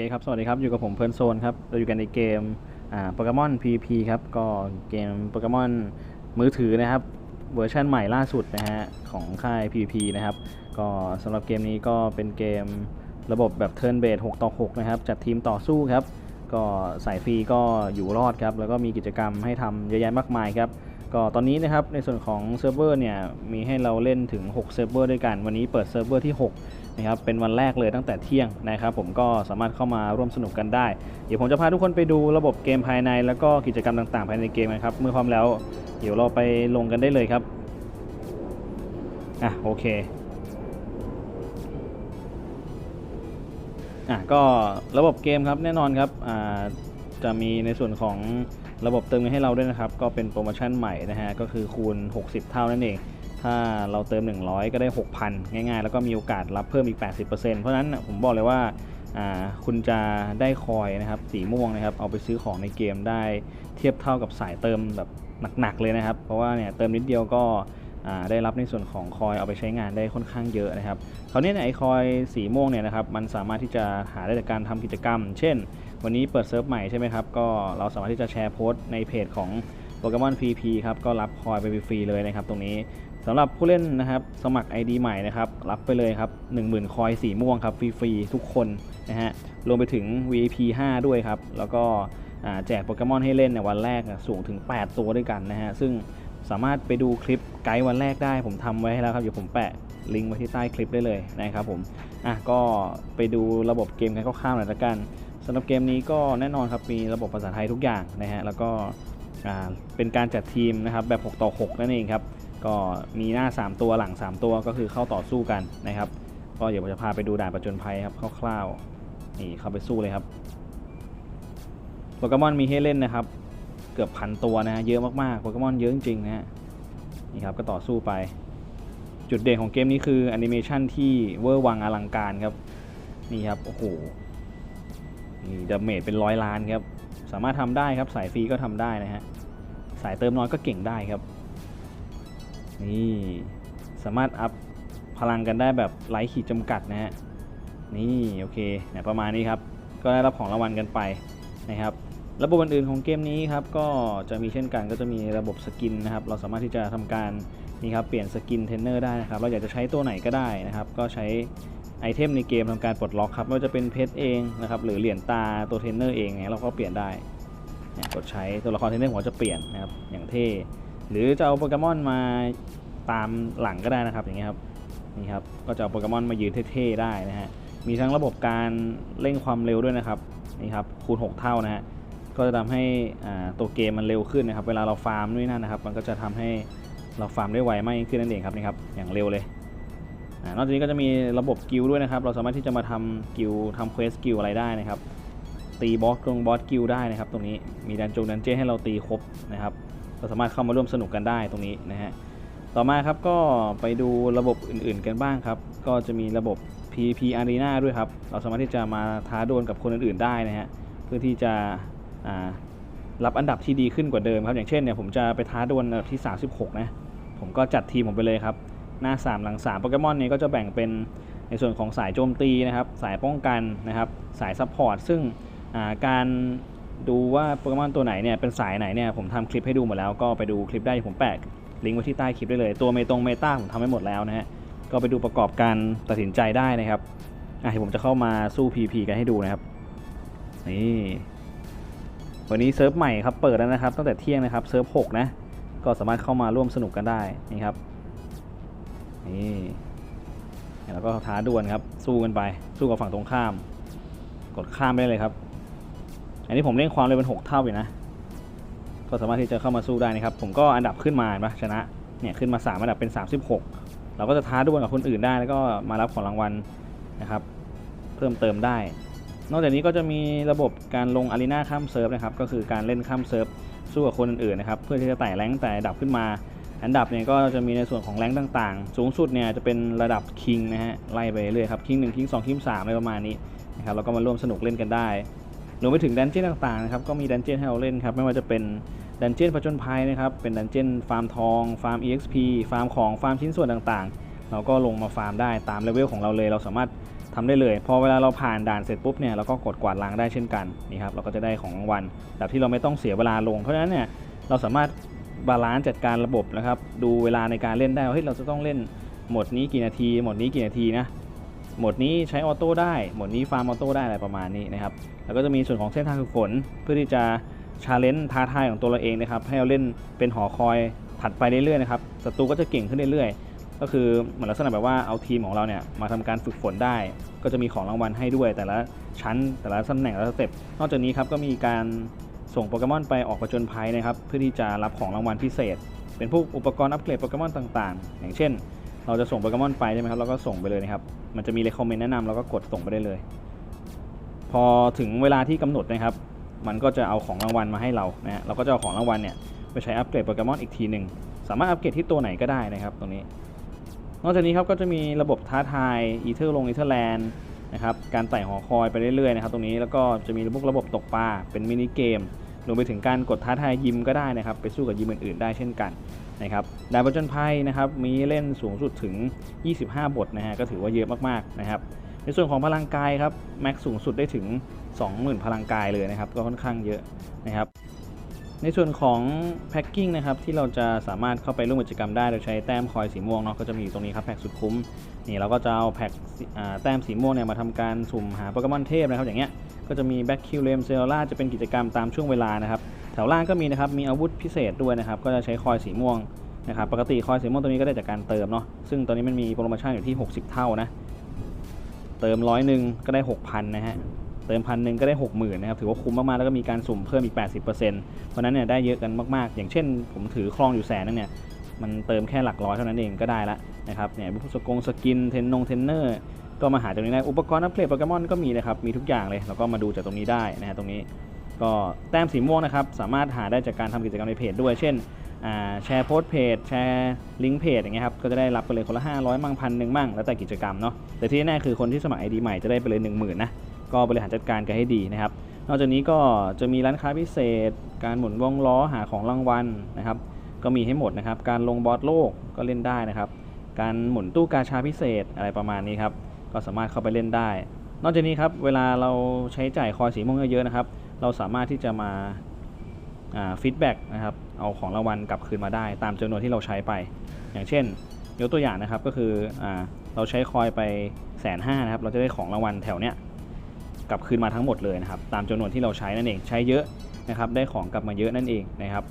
เคครับ สวัสดีครับ อยู่กับผมเพิร์นโซนครับ เราอยู่กันในเกมอ่าโปเกมอน PVP ครับ ก็เกมโปเกมอนมือถือนะครับ เวอร์ชันใหม่ล่าสุดนะฮะ ของค่าย PVP นะครับ ก็สำหรับเกมนี้ก็เป็นเกมระบบแบบ Turn Based 6ต่อ6นะครับ จัดทีมต่อสู้ครับ ก็สายฟรีก็อยู่รอดครับ แล้วก็มีกิจกรรมให้ทำเยอะแยะมากมายครับ ก็ตอนนี้นะครับในส่วนของเซิร์ฟเวอร์เนี่ยมีให้เราเล่นถึง 6 เซิร์ฟเวอร์ด้วยกัน วันนี้เปิดเซิร์ฟเวอร์ที่ 6 นะครับ เป็นวันแรกเลยตั้งแต่เที่ยงนะครับผมก็สามารถเข้ามาร่วมสนุกกันได้ เดี๋ยวผมจะพาทุกคนไปดูระบบเกมภายในแล้วก็กิจกรรมต่างๆ ภายในเกมนะครับ เมื่อพร้อมแล้วเดี๋ยวเราไปลงกันได้เลยครับอะโอเคอะก็ระบบเกมครับแน่นอนครับอ่าจะมีในส่วนของ ระบบเติมเงินให้เราด้วยนะครับ ก็เป็นโปรโมชั่นใหม่นะฮะ ก็คือคูณ 60 เท่านั่นเอง ถ้าเราเติม 100 ก็ได้ 6,000 ง่ายๆ แล้วก็มีโอกาสรับเพิ่มอีก 80%เพราะนั้นผมบอกเลยว่าคุณจะได้คอยนะครับสีม่วงนะครับ เอาไปซื้อของในเกมได้เทียบเท่ากับสายเติมแบบหนักๆเลยนะครับ เพราะว่าเนี่ยเติมนิดเดียวก็ได้รับในส่วนของคอยเอาไปใช้งานได้ค่อนข้างเยอะนะครับคราวนี้เนี่ยไอคอยสีม่วงเนี่ยนะครับมันสามารถที่จะหาได้จากการทำกิจกรรม เช่น วันนี้เปิดเซิร์ฟใหม่ใช่ไหมครับ ก็เราสามารถที่จะแชร์โพสต์ในเพจของโปเกมอน PP ครับ ก็รับคอยไปฟรีเลยนะครับตรงนี้สำหรับผู้เล่นนะครับสมัคร ID ใหม่นะครับ รับไปเลยครับ 10,000 คอยสีม่วงครับฟรีๆทุกคนนะฮะรวมไปถึง VIP 5 ด้วยครับ แล้วก็แจกโปเกมอนให้เล่นในวันแรกสูงถึง 8 ตัวด้วยกันนะฮะซึ่งสามารถไปดูคลิปไกด์วันแรกได้ ผมทำไว้ให้แล้วครับเดี๋ยวผมแปะลิงก์ไว้ที่ใต้คลิปได้เลยนะครับผมอะก็ไปดูระบบเกมกันคร่าวๆหน่อยละกัน สำหรับเกมนี้ก็แน่นอนครับมีระบบภาษาไทยทุกอย่างนะฮะแล้วก็เป็นการจัดทีมนะครับแบบ 6 ต่อ 6 นั่นเองครับ ก็มีหน้า 3 ตัวหลัง 3 ตัวก็คือเข้าต่อสู้กันนะครับ ก็เดี๋ยวผมจะพาไปดูด่านประจนภัยครับคร่าวๆนี่เข้าไปสู้เลยครับโปเกมอนมีให้เล่นนะครับ เกือบพันตัวนะฮะเยอะมากๆโปเกมอนเยอะจริงๆนะฮะนี่ครับก็ต่อสู้ไป จุดเด่นของเกมนี้คือแอนิเมชันที่เวอร์วังอลังการครับนี่ครับโอ้โห นี่ดาเมจเป็นร้อยล้านครับ สามารถทำได้ครับสายฟรีก็ทำได้นะฮะ สายเติมน้อยก็เก่งได้ครับ นี่สามารถอัพพลังกันได้แบบไร้ขีดจำกัดนะฮะ นี่โอเคเนี่ยประมาณนี้ครับ ก็ได้รับของรางวัลกันไปนะครับ ระบบอื่นๆของเกมนี้ครับก็จะมีเช่นกันก็จะมีระบบสกินนะครับ เราสามารถที่จะทำการนี่ครับเปลี่ยนสกินเทรนเนอร์ได้นะครับ เราอยากจะใช้ตัวไหนก็ได้นะครับ ก็ใช้ ไอเทมในเกมทำการปลดล็อกครับไม่ว่าจะเป็นเพชรเองนะครับหรือเหรียญตาตัวเทรนเนอร์เองเนี่ยเราก็เปลี่ยนได้เนี่ยกดใช้ตัวละครเทรนเนอร์หัวจะเปลี่ยนนะครับอย่างเท่หรือจะเอาโปเกมอนมาตามหลังก็ได้นะครับอย่างเงี้ยครับนี่ครับก็จะเอาโปเกมอนมายืนเท่ๆได้นะฮะมีทั้งระบบการเร่งความเร็วด้วยนะครับนี่ครับคูณ 6 เท่านะฮะก็จะทำให้อ่าตัวเกมมันเร็วขึ้นนะครับ เวลาเราฟาร์มนู่นนนั่นนะครับ มันก็จะทำให้เราฟาร์มได้ไวมากยิ่งขึ้นนั่นเองครับนี่ครับอย่างเร็วเลย นอกจากนี้ก็จะมีระบบกิลด้วยนะครับ เราสามารถที่จะมาทำกิลทำเควสกิลอะไรได้นะครับ ตีบอสกงบอสกิลได้นะครับ ตรงนี้มีดันจงดันเจ้ให้เราตีครบนะครับ เราสามารถเข้ามาร่วมสนุกกันได้ตรงนี้นะฮะ ต่อมาครับก็ไปดูระบบอื่นๆกันบ้างครับ ก็จะมีระบบ PVP Arena ด้วยครับ เราสามารถที่จะมาท้าดวลกับคนอื่นๆได้นะฮะ เพื่อที่จะรับอันดับที่ดีขึ้นกว่าเดิมครับ อย่างเช่นเนี่ยผมจะไปท้าดวลอันดับที่ 36 นะ ผมก็จัดทีมผมไปเลยครับ หน้า 3 หลัง3โปเกมอนนี้ก็จะแบ่งเป็นในส่วนของสายโจมตีนะครับ สายป้องกันนะครับ สายซัพพอร์ตซึ่งาการดูว่าโปเกมอนตัวไหนเนี่ยเป็นสายไหนเนี่ยผมทำคลิปให้ดูหมดแล้วก็ไปดูคลิปได้ผมแปะลิงก์ไว้ที่ใต้คลิปได้เลย ตัวเมตรงเมตาผมทำให้หมดแล้วนะฮะก็ไปดูประกอบการตัดสินใจได้นะครับอะผมจะเข้ามาสู้ PP กันให้ดูนะครับนี่วันนี้เซิร์ฟใหม่ครับเปิดแล้วนะครับตั้งแต่เที่ยงนะครับเซิร์ฟ6นะก็สามารถเข้ามาร่วมสนุกกันได้นี่ครับ นี่แล้วก็ท้าดวลครับ สู้กันไป สู้กับฝั่งตรงข้าม กดข้ามได้เลยครับ อันนี้ผมเร่งความเร็วเป็น 6 เท่าอยู่นะ ก็สามารถที่จะเข้ามาสู้ได้นะครับ ผมก็อันดับขึ้นมาเห็นปะชนะ เนี่ยขึ้นมา 3 อันดับเป็น 36 เราก็จะท้าดวลกับคนอื่นได้ แล้วก็มารับของรางวัลนะครับ เพิ่มเติมได้ นอกจากนี้ก็จะมีระบบการลงอารีนาข้ามเซิร์ฟนะครับ ก็คือการเล่นข้ามเซิร์ฟสู้กับคนอื่นๆนะครับ เพื่อที่จะไต่แรงค์แต่ดับขึ้นมา อันดับเนี่ยก็จะมีในส่วนของแรงต่างๆ สูงสุดเนี่ยจะเป็นระดับคิงนะฮะไล่ไปเรื่อยครับคิงหนึ่งคิงสองคิงสามอะไรประมาณนี้นะครับแล้วก็มาร่วมสนุกเล่นกันได้รวมไปถึงดันเจี้ยนต่างๆนะครับก็มีดันเจี้ยนให้เราเล่นครับไม่ว่าจะเป็นดันเจี้ยนผจญภัยนะครับเป็นดันเจี้ยนฟาร์มทองฟาร์ม EXP ฟาร์มของฟาร์มชิ้นส่วนต่างๆ เราก็ลงมาฟาร์มได้ตามเลเวลของเราเลย เราสามารถทำได้เลยพอเวลาเราผ่านด่านเสร็จปุ๊บเนี่ยเราก็กดกวาดล้างได้เช่นกันนี่ครับเราก็จะได้ของรางวัลแบบที่เราไม่ต้องเสียเวลาลงเพราะฉะนั้นเนี่ยเราสามารถ บาลานซ์จัดการระบบนะครับ ดูเวลาในการเล่นได้ว่าเฮ้ยเราจะต้องเล่นหมดนี้กี่นาที หมดนี้กี่นาทีนะหมดนี้ใช้ออโต้ได้หมดนี้ฟาร์มออโต้ได้อะไรประมาณนี้นะครับแล้วก็จะมีส่วนของเส้นทางฝึกฝนเพื่อที่จะชาเลนจ์ท้าทายของตัวเราเองนะครับให้เราเล่นเป็นหอคอยถัดไปเรื่อยๆนะครับศัตรูก็จะเก่งขึ้นเรื่อยๆ ก็คือเหมือนลักษณะแบบว่าเอาทีมของเราเนี่ยมาทำการฝึกฝนได้ ก็จะมีของรางวัลให้ด้วย แต่ละชั้นแต่ละตำแหน่งแต่ละสเต็ปนอกจากนี้ครับก็มีการ ส่งโปเกมอนไปออกประจนภัยนะครับ เพื่อที่จะรับของรางวัลพิเศษ เป็นพวกอุปกรณ์อัปเกรดโปเกมอนต่างๆ อย่างเช่น เราจะส่งโปเกมอนไปใช่ไหมครับเราก็ส่งไปเลยนะครับ มันจะมีเลคคอมเมนต์แนะนำเราก็กดส่งไปได้เลย พอถึงเวลาที่กำหนดนะครับ มันก็จะเอาของรางวัลมาให้เรานะฮะเราก็จะเอาของรางวัลเนี่ยไปใช้อัปเกรดโปเกมอนอีกทีหนึ่งสามารถอัปเกรดที่ตัวไหนก็ได้นะครับ ตรงนี้ นอกจากนี้ครับก็จะมีระบบท้าทายอีเทอร์ลงอีเทอร์แลนด์นะครับการไต่หอคอยไปเรื่อยๆนะครับตรงนี้แล้วก็จะมีระบบระบบตกปลาเป็นมินิเกม รวมไปถึงการกดท้าทายยิมก็ได้นะครับ ไปสู้กับยิมอื่นๆได้เช่นกันนะครับดาบประจนภัยนะครับมีเล่นสูงสุดถึง 25 บทนะฮะก็ถือว่าเยอะมากๆนะครับในส่วนของพลังกายครับแม็กสูงสุดได้ถึง 20,000 พลังกายเลยนะครับ ก็ค่อนข้างเยอะนะครับ ในส่วนของแพ็กกิ้งนะครับที่เราจะสามารถเข้าไปร่วมกิจกรรมได้โดยใช้แต้มคอยสีม่วงเนาะก็จะมีอยู่ตรงนี้ครับแพ็กสุดคุ้มนี่เราก็จะเอาแพ็กแต้มสีม่วงเนี่ยมาทำการสุ่มหาโปเกมอนเทพนะครับอย่างเงี้ยก็จะมีแบ็คคิวเลมเซลล่าจะเป็นกิจกรรมตามช่วงเวลานะครับแถวล่างก็มีนะครับมีอาวุธพิเศษด้วยนะครับก็จะใช้คอยสีม่วงนะครับปกติคอยสีม่วงตัวนี้ก็ได้จากการเติมเนาะซึ่งตอนนี้มันมีโปรโมชั่นอยู่ที่ 60 เท่านะเติมร้อยหนึ่งก็ได้ 6,000 นะฮะ เติมพันหนึ่งก็ได้ 60,000นะครับถือว่าคุ้มมากๆแล้วก็มีการสุ่มเพิ่มอีก 80%เพราะนั้นเนี่ยได้เยอะกันมากๆ อย่างเช่น ผมถือครองอยู่แสนนึงเนี่ยมันเติมแค่หลักร้อยเท่านั้นเองก็ได้ละนะครับเนี่ยพวกสกงสกินเทนนงเทนเนอร์ก็มาหาตรงนี้ได้อุปกรณ์อัปเกรดโปเกมอนก็มีนะครับมีทุกอย่างเลยแล้วก็มาดูจากตรงนี้ได้นะฮะตรงนี้ก็แต้มสีม่วงนะครับสามารถหาได้จากการทำกิจกรรมในเพจด้วยเช่นอ่าแชร์โพสเพจแชร์ลิงก์เพจอย่างเงี้ยครับก็จะได้รับไปเลยคนละ 500 มั่งพันหนึ่งมั่งแล้วแต่กิจกรรมเนาะแต่ที่แน่คือคนที่สมัคร ID ใหม่จะได้ไปเลย 1 0,000นะ ก็บริหารจัดการกันให้ดีนะครับ นอกจากนี้ก็จะมีร้านค้าพิเศษ การหมุนวงล้อหาของรางวัลนะครับ ก็มีให้หมดนะครับ การลงบอสโลกก็เล่นได้นะครับ การหมุนตู้กาชาพิเศษอะไรประมาณนี้ครับ ก็สามารถเข้าไปเล่นได้ นอกจากนี้ครับเวลาเราใช้จ่ายคอยสีม่วงเยอะๆนะครับ เราสามารถที่จะมาฟีดแบ็กนะครับ เอาของรางวัลกลับคืนมาได้ ตามจำนวนที่เราใช้ไป อย่างเช่น ยกตัวอย่างนะครับก็คืออเราใช้คอยไปแสนห้านะครับ เราจะได้ของรางวัลแถวเนี้ย กลับคืนมาทั้งหมดเลยนะครับตามจำนวนที่เราใช้นั่นเองใช้เยอะนะครับได้ของกลับมาเยอะนั่นเองนะครับ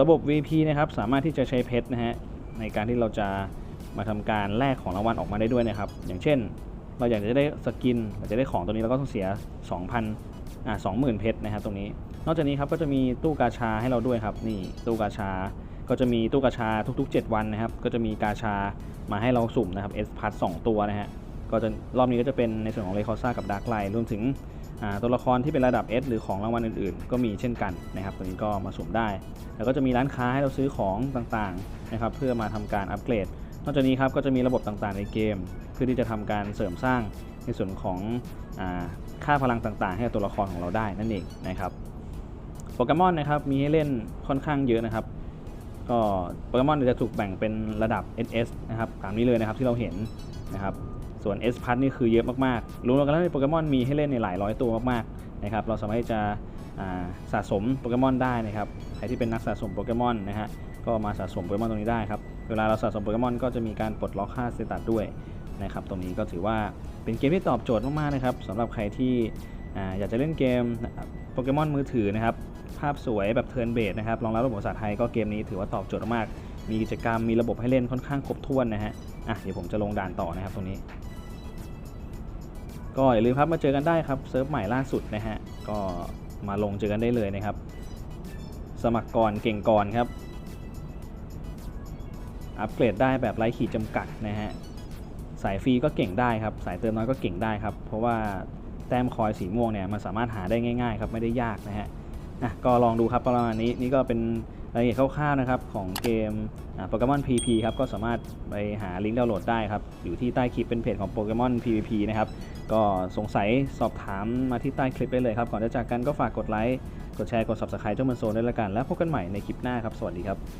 ระบบ VP นะครับสามารถที่จะใช้เพชรนะฮะในการที่เราจะมาทำการแลกของรางวัลออกมาได้ด้วยนะครับ อย่างเช่น เราอยากจะได้สกินเราจะได้ของตัวนี้เราก็ต้องเสีย 2,000อ่า20,000 เพชรนะครับตรงนี้ นอกจากนี้ครับก็จะมีตู้กาชาให้เราด้วยครับนี่ตู้กาชาก็จะมีตู้กาชาทุกๆ 7 วันนะครับ ก็จะมีกาชามาให้เราสุ่มนะครับ S พัทสตัวนะฮะ ก็จะรอบนี้ก็จะเป็นในส่วนของเลคอซ่ากับดาร์กไลรวมถึงตัวละครที่เป็นระดับ S หรือของรางวัลอื่นๆ ก็มีเช่นกันนะครับตัวนี้ก็มาสุ่มได้ แล้วก็จะมีร้านค้าให้เราซื้อของต่างๆนะครับเพื่อมาทำการอัปเกรด นอกจากนี้ครับก็จะมีระบบต่างๆในเกม เพื่อที่จะทำการเสริมสร้างในส่วนของอค่าพลังต่างๆ ให้กับตัวละครของเราได้นั่นเองนะครับโปเกมอนนะครับมีให้เล่นค่อนข้างเยอะนะครับก็โปเกมอนจะถูกแบ่งเป็นระดับ SS นะครับตามนี้เลยนะครับที่เราเห็นนะครับ ส่วน S พัทนี่คือเยอะมากๆรวมกันแล้วในโปเกมอนมีให้เล่นในหลายร้อยตัวมากๆนะครับเราสามารถจะสะสมโปเกมอนได้นะครับใครที่เป็นนักสะสมโปเกมอนนะฮะก็มาสะสมโปเกมอนตรงนี้ได้ครับเวลาเราสะสมโปเกมอนก็จะมีการปลดล็อกค่าสเตตัสด้วยนะครับตรงนี้ก็ถือว่าเป็นเกมที่ตอบโจทย์มากๆนะครับสำหรับใครที่ออยากจะเล่นเกมโปเกมอนมือถือนะครับภาพสวยแบบเทิร์นเบสนะครับรองรับระบบภาษาไทยก็เกมนี้ถือว่าตอบโจทย์มาก มีกิจกรรมมีระบบให้เล่นค่อนข้างครบถ้วนนะฮะอะเดี๋ยวผมจะลงด่านต่อนะครับตรงนี้ ก็อย่าลืมครับมาเจอกันได้ครับเซิร์ฟใหม่ล่าสุดนะฮะก็มาลงเจอกันได้เลยนะครับ สมัครก่อนเก่งก่อนครับ อัปเกรดได้แบบไร้ขีดจำกัดนะฮะสายฟรีก็เก่งได้ครับ สายเติมน้อยก็เก่งได้ครับ เพราะว่าแต้มคอยสีม่วงเนี่ยมันสามารถหาได้ง่ายๆครับไม่ได้ยากนะฮะ อะก็ลองดูครับประมาณนี้นี่ก็เป็นรายละเอียดคร่าวๆนะครับของเกมโปเกมอน PVP ครับก็สามารถไปหาลิงก์ดาวน์โหลดได้ครับอยู่ที่ใต้คลิปเป็นเพจของโปเกมอน PVP นะครับก็สงสัยสอบถามมาที่ใต้คลิปได้เลยครับก่อนจะจากกันก็ฝากกดไลค์กดแชร์กด Subscribe เจ้ามันโซนด้วยละกัน แล้วพบกันใหม่ในคลิปหน้าครับ สวัสดีครับ